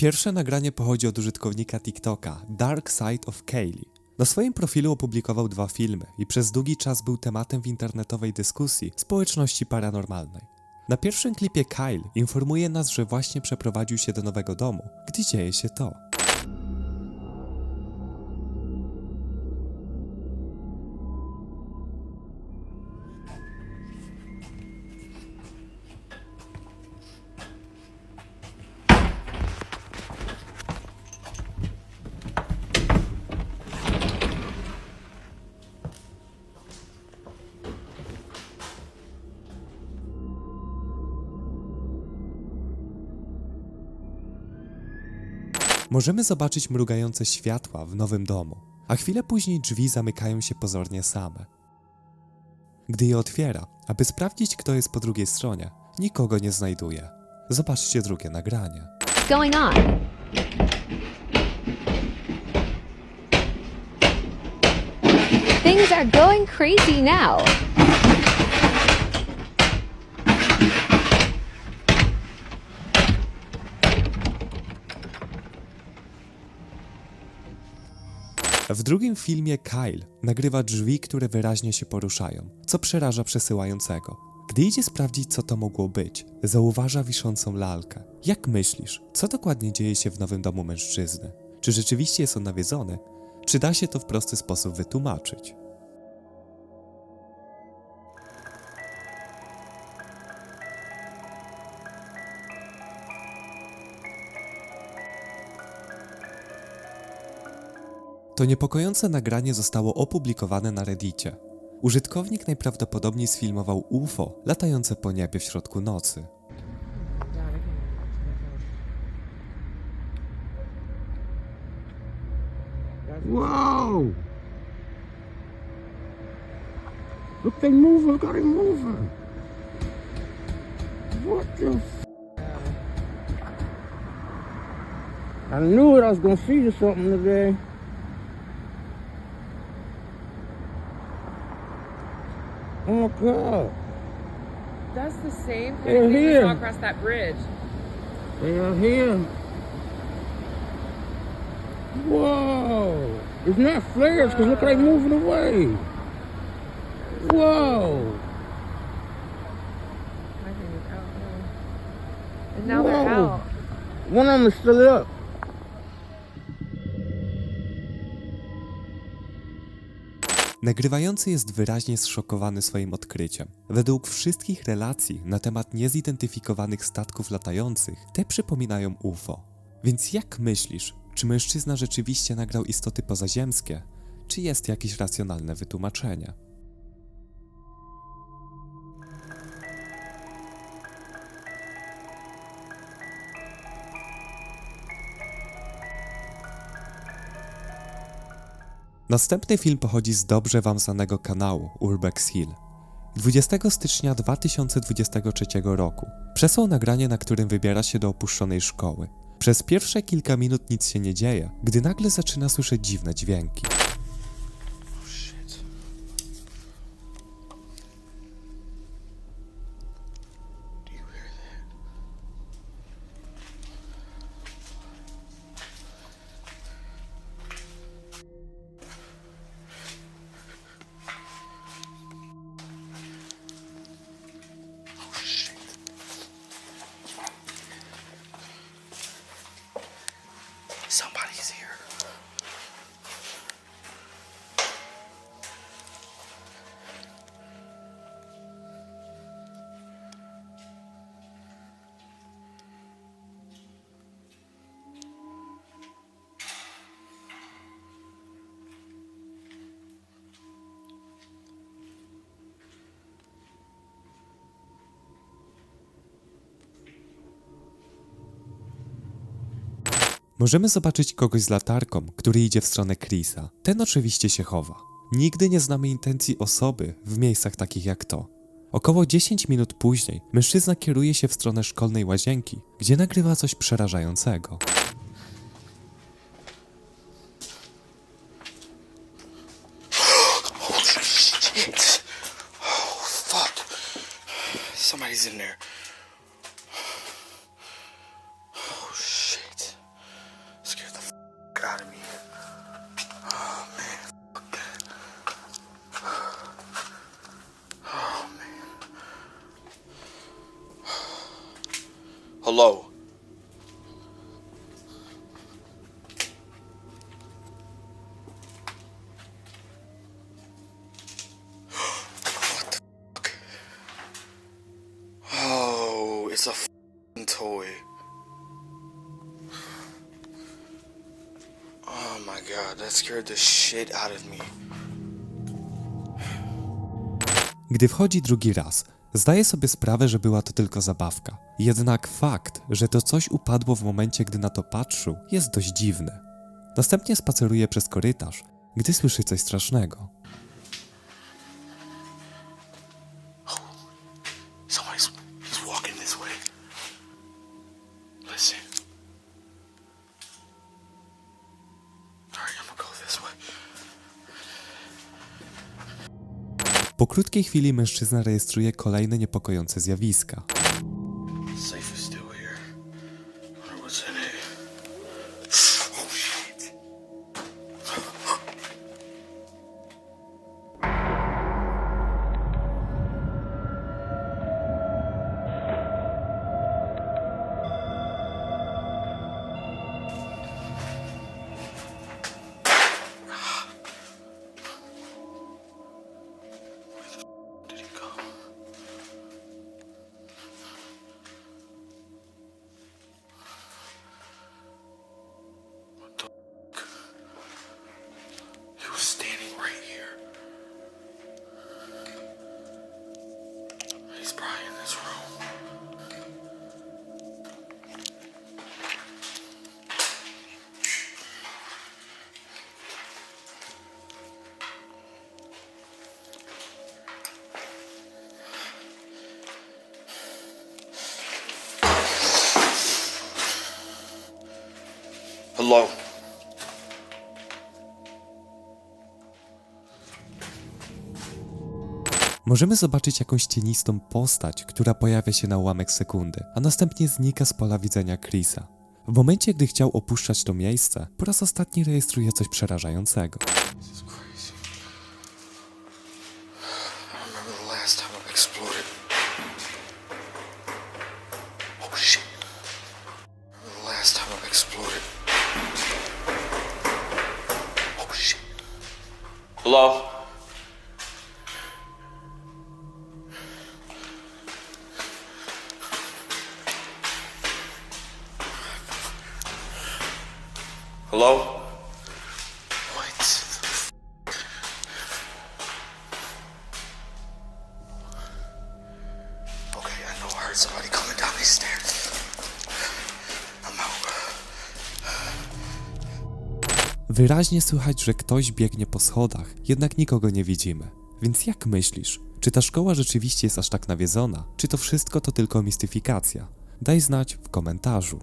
Pierwsze nagranie pochodzi od użytkownika TikToka Dark Side of Kaylee. Na swoim profilu opublikował dwa filmy i przez długi czas był tematem w internetowej dyskusji społeczności paranormalnej. Na pierwszym klipie Kyle informuje nas, że właśnie przeprowadził się do nowego domu, gdzie dzieje się to. Możemy zobaczyć mrugające światła w nowym domu, a chwilę później drzwi zamykają się pozornie same. Gdy je otwiera, aby sprawdzić, kto jest po drugiej stronie, nikogo nie znajduje. Zobaczcie drugie nagranie. Going on? Things are going crazy now. W drugim filmie Kyle nagrywa drzwi, które wyraźnie się poruszają, co przeraża przesyłającego. Gdy idzie sprawdzić, co to mogło być, zauważa wiszącą lalkę. Jak myślisz, co dokładnie dzieje się w nowym domu mężczyzny? Czy rzeczywiście jest on nawiedzony? Czy da się to w prosty sposób wytłumaczyć? To niepokojące nagranie zostało opublikowane na Reddicie. Użytkownik najprawdopodobniej sfilmował UFO latające po niebie w środku nocy. Whoa! Look, they moving. Look how they moving. What the? F- I knew it. I was gonna see something today. Oh my God! That's the same kind They're of thing we saw across that bridge. They are here. Whoa! It's not flares because look, how they moving away. Whoa! I think it's out now. And now they're out. One of them is still up. Nagrywający jest wyraźnie zszokowany swoim odkryciem. Według wszystkich relacji na temat niezidentyfikowanych statków latających, te przypominają UFO. Więc jak myślisz, czy mężczyzna rzeczywiście nagrał istoty pozaziemskie, czy jest jakieś racjonalne wytłumaczenie? Następny film pochodzi z dobrze wam znanego kanału Urbex Hill. 20 stycznia 2023 roku przesłał nagranie, na którym wybiera się do opuszczonej szkoły. Przez pierwsze kilka minut nic się nie dzieje, gdy nagle zaczyna słyszeć dziwne dźwięki. Możemy zobaczyć kogoś z latarką, który idzie w stronę Chrisa. Ten oczywiście się chowa. Nigdy nie znamy intencji osoby w miejscach takich jak to. Około 10 minut później mężczyzna kieruje się w stronę szkolnej łazienki, gdzie nagrywa coś przerażającego. Fuck? Oh, it's a toy. Oh my god, that scared the shit out of me. Gdy wchodzi drugi raz, zdaje sobie sprawę, że była to tylko zabawka. Jednak fakt, że to coś upadło w momencie, gdy na to patrzył, jest dość dziwny. Następnie spaceruje przez korytarz, gdy słyszy coś strasznego. Po krótkiej chwili mężczyzna rejestruje kolejne niepokojące zjawiska. Możemy zobaczyć jakąś cienistą postać, która pojawia się na ułamek sekundy, a następnie znika z pola widzenia Chrisa. W momencie, gdy chciał opuszczać to miejsce, po raz ostatni rejestruje coś przerażającego. Last time. Oh shit. Hello? Wyraźnie słychać, że ktoś biegnie po schodach, jednak nikogo nie widzimy. Więc jak myślisz, czy ta szkoła rzeczywiście jest aż tak nawiedzona, czy to wszystko to tylko mistyfikacja? Daj znać w komentarzu.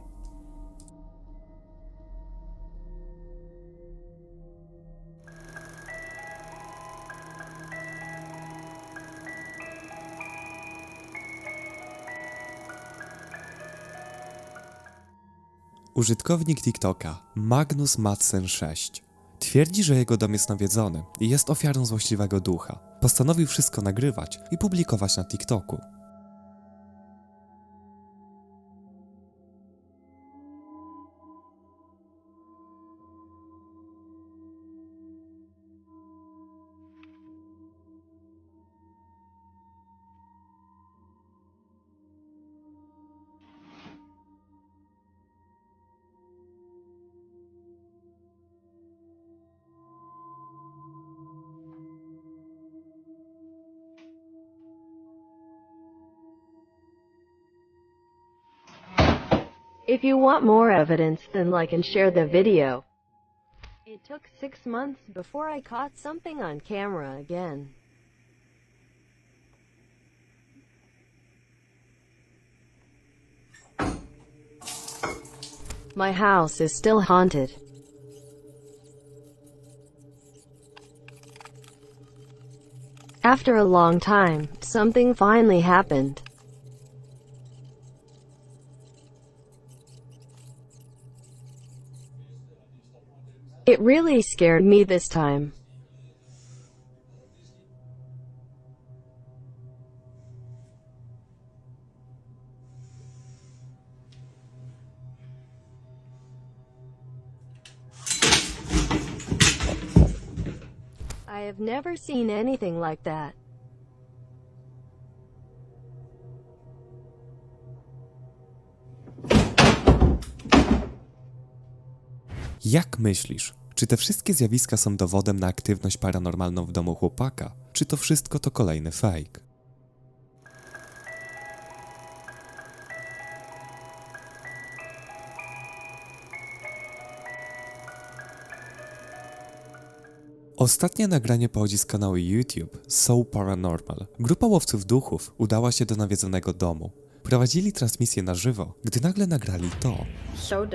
Użytkownik TikToka Magnus Madsen 6 twierdzi, że jego dom jest nawiedzony i jest ofiarą złośliwego ducha. Postanowił wszystko nagrywać i publikować na TikToku. If you want more evidence, then like and share the video. It took six months before I caught something on camera again. My house is still haunted. After a long time, something finally happened. It really scared me this time. I have never seen anything like that. Jak myślisz, czy te wszystkie zjawiska są dowodem na aktywność paranormalną w domu chłopaka, czy to wszystko to kolejny fake? Ostatnie nagranie pochodzi z kanału YouTube So Paranormal. Grupa łowców duchów udała się do nawiedzonego domu. Prowadzili transmisję na żywo, gdy nagle nagrali to. so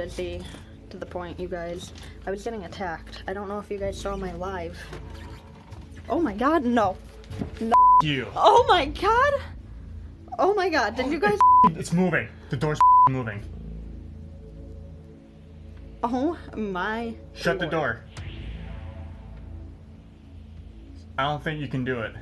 to the point, you guys. I was getting attacked. I don't know if you guys saw my live. Oh my god, no. You. Oh my god! Oh my god, did you guys. It's moving. The door's moving. Oh my. Shut the door. I don't think you can do it.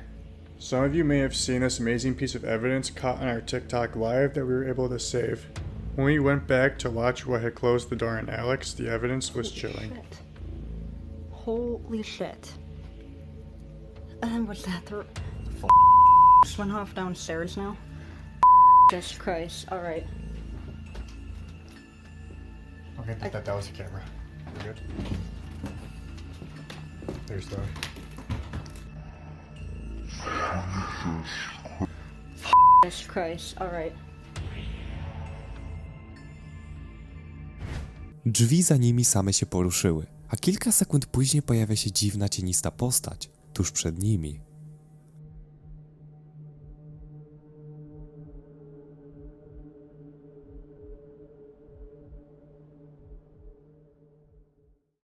Some of you may have seen this amazing piece of evidence caught on our TikTok live that we were able to save. When we went back to watch what had closed the door on Alex, the evidence was chilling. Shit. Holy shit. And then what's that? The just went off downstairs now. Jesus Christ. Alright. Okay, that, that, that was the camera. We're good. There's the. Jesus Christ. Alright. Drzwi za nimi same się poruszyły, a kilka sekund później pojawia się dziwna cienista postać tuż przed nimi.